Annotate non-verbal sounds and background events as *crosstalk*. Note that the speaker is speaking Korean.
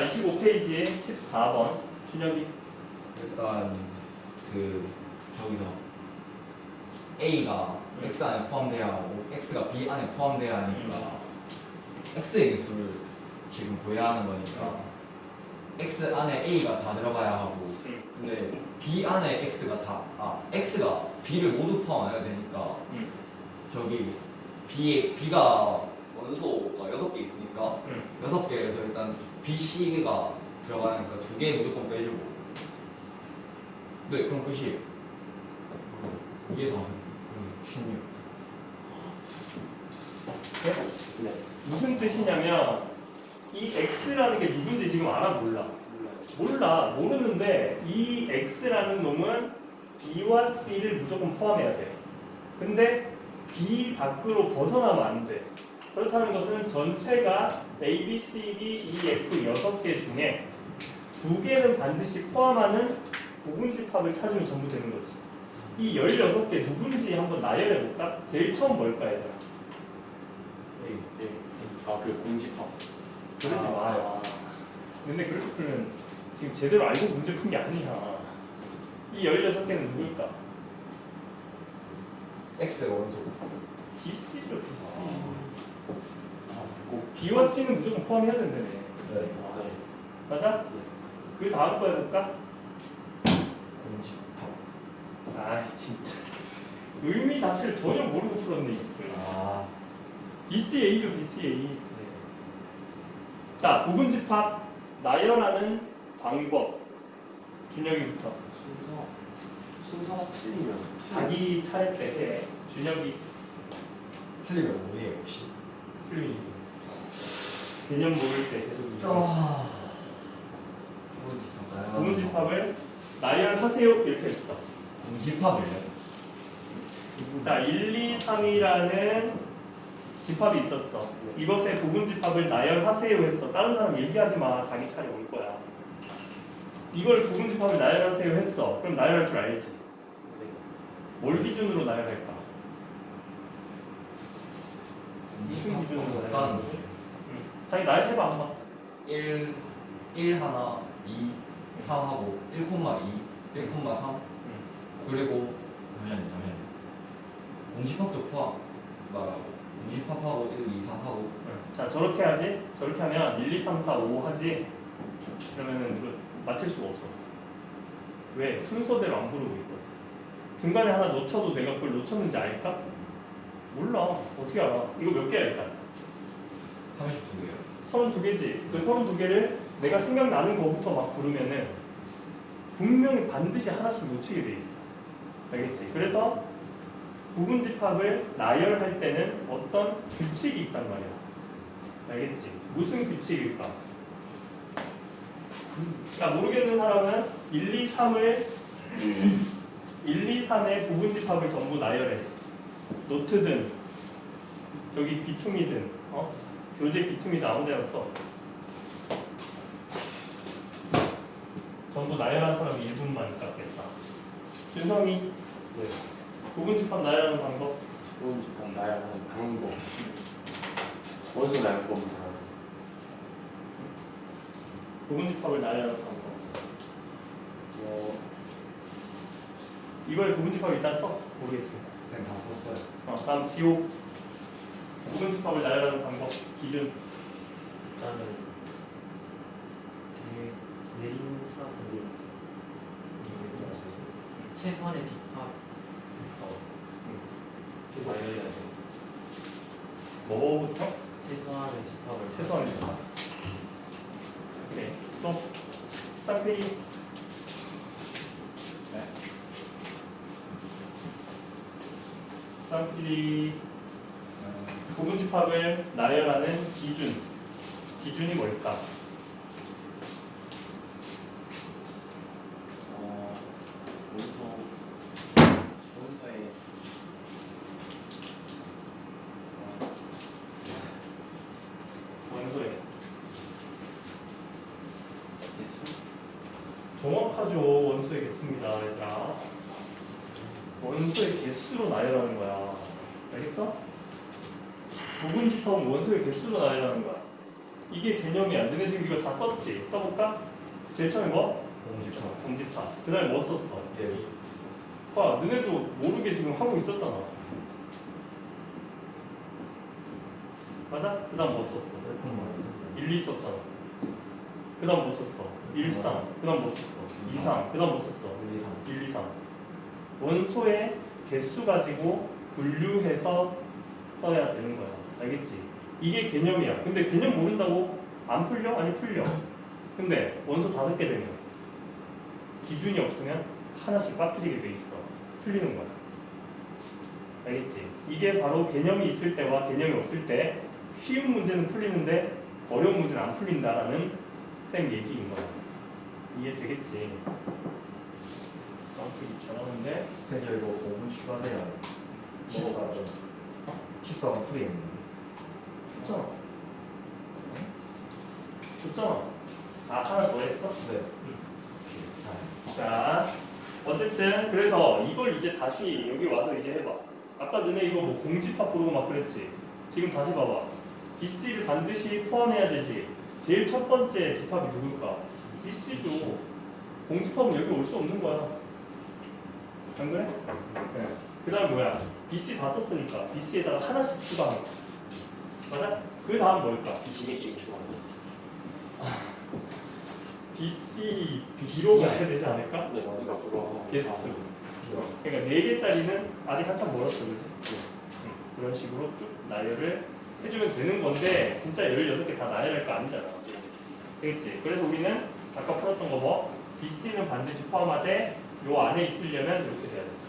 자, 25페이지에 14번 준혁이 일단 그 저기서 A가 음. X 안에 포함돼야 하고 X가 B 안에 포함돼야 하니까 X의 개수를 지금 구해야 하는 거니까 X 안에 A가 다 들어가야 하고 응. 근데 B 안에 X가 다 아 X가 B를 모두 포함해야 되니까 응. 저기 B에 B가 원소가 여섯 개 있으니까 응. 여섯 개에서 일단 B, C가 들어가니까 두 개 무조건 빼주고. 네 그럼 끝이에요 이게 4승 16 네. 무슨 뜻이냐면 이 x라는 게 누군지 지금 알아 몰라. 몰라. 모르는데 이 x라는 놈은 b와 c를 무조건 포함해야 돼. 근데 b 밖으로 벗어나면 안돼 그렇다는 것은 전체가 a, b, c, d, e, f 여섯 개 중에 두 개는 반드시 포함하는 부분집합을 찾으면 전부 되는 거지 이 16개 누군지 한번 나열해 볼까? 제일 처음 뭘까 얘들아 네. 네. 아그 공식화. 그러지 아, 마요. 근데 그렇게 풀면 지금 제대로 알고 문제 푼 게 아니야. 이 16개는 누굴까? X 원소 BC죠, BC. 아, 꼭. B와 C는 무조건 포함해야 된다네. 네 아, 네. 맞아? 그 다음 거 해볼까? 공식합 아 진짜. 의미 자체를 전혀 모르고 풀었네, 이걸. 아 BCA죠, BCA. 자, 부분집합 나열하는 방법. 준혁이부터. 순서 순서가 틀리면 자기 차례 때 해. 준혁이 틀리면 뭐예요 혹시? 틀림이 개념 모를 때 계속 이거 아 부분집합을 나열 하세요 이렇게 했어. 공집합을요? 자, 1, 2, 3이라는 집합이 있었어. 이것의 부분집합을 나열하세요 했어. 다른 사람 얘기하지 마. 자기 차례 올 거야. 이걸 부분집합을 나열하세요 했어. 그럼 나열할 줄 알지. 네. 뭘 기준으로 나열할까? 무슨 기준으로 일단 나열할까? 응. 자기 나열해봐 한번. 1, 1 하나 2 3하고 1,2 1,3 응. 그리고 잠시만요 잠시만요 공집합도 포함 말하고 공집합하고 1, 2, 3 하고 응. 자, 저렇게 하지. 저렇게 하면 1, 2, 3, 4, 5 하지. 그러면은 이거 맞힐 수가 없어. 왜? 순서대로 안 부르고 있거든. 중간에 하나 놓쳐도 내가 그걸 놓쳤는지 알까? 몰라. 어떻게 알아? 이거 몇 개야 일단? 32개요 32개지. 그 32개를 내가 생각나는 거부터 막 부르면은 분명히 반드시 하나씩 놓치게 돼 있어. 알겠지? 그래서 부분 집합을 나열할 때는 어떤 규칙이 있단 말이야. 알겠지? 무슨 규칙일까? 자, 모르겠는 사람은 1, 2, 3을 1, 2, 3의 부분 집합을 전부 나열해. 노트든 저기 귀퉁이든 어? 교재 귀퉁이든 아무 데나 써. 전부 나열한 사람이 1분만 깎겠다. 준성이 네. 부분집합 나열하는 방법. 좋은 집합 나열하는 방법. 원소 나열법입니다. 부분집합을 나열하는 방법. 어, 이걸 부분집합 일단 써. 모르겠습니다. 그냥 다 썼어요 어, 다음 지호. 부분집합을 나열하는 방법. 기준. 일단은 제 내린 수학은 최소한의 집합부터 계속 알려야 돼. 뭐부터? 최소한의 집합을 최소한의 집합. 오케이. 또 쌍페이. 쌍필이 부분집합을 나열하는 기준. 기준이 뭘까? 어, 원소 원소의 정확하죠. 원소의 개수입니다. 얘들아. 원소의 개수로 나열하는 거야. 알겠어? 부분집합은 원소의 개수로 나열하는 거야. 이게 개념이야. 너네 지금 이거 다 썼지? 써볼까? 제일 처음에 뭐? 공집합. 공집합. 그 다음에 뭐 썼어? 예. 봐, 너네도 모르게 지금 하고 있었잖아. 맞아? 그 다음 뭐 썼어? 1, 2 썼잖아. 그 다음 뭐 썼어? 1, 3. 그 다음 뭐 썼어? 2, 3. 그 다음 뭐 썼어? 1, 2, 3. 원소의 개수 가지고 분류해서 써야 되는 거야. 알겠지? 이게 개념이야. 근데 개념 모른다고 안 풀려? 아니 풀려. 근데 원소 다섯 개 되면 기준이 없으면 하나씩 빠뜨리게 돼 있어. 풀리는 거야. 알겠지? 이게 바로 개념이 있을 때와 개념이 없을 때 쉬운 문제는 풀리는데 어려운 문제는 안 풀린다라는 쌤 얘기인 거야. 이해 되겠지? 쌍풀이 잘하는데 근데 저 이거 5분 추가돼야 뭐가? 14번 풀이 했는데. 줬잖아. 줬잖아. 아 하나 더 했어? 네. 자, 어쨌든 그래서 이걸 이제 다시 여기 와서 이제 해봐. 아까 너네 이거 뭐 공집합 부르고 막 그랬지. 지금 다시 봐봐. BC를 반드시 포함해야 되지. 제일 첫 번째 집합이 누굴까? BC죠. 공집합은 여기 올 수 없는 거야. 안 그래? 네. 그 다음 뭐야? BC 다 썼으니까 BC에다가 하나씩 추가하는 거. 맞아? 그 다음 뭘까? 비시개씩 추가하는 *laughs* BC B로 가야 되지 않을까? 네 이거 그거 개수. 그러니까 네 개짜리는 아직 한참 멀었어, 그지? 응. 그런 식으로 쭉 나열을 해주면 되는 건데 진짜 16개 다 나열할 거 아니잖아. 되겠지? 그래서 우리는 아까 풀었던 거 뭐? BC는 반드시 포함하되 요 안에 있으려면 이렇게 돼야 돼.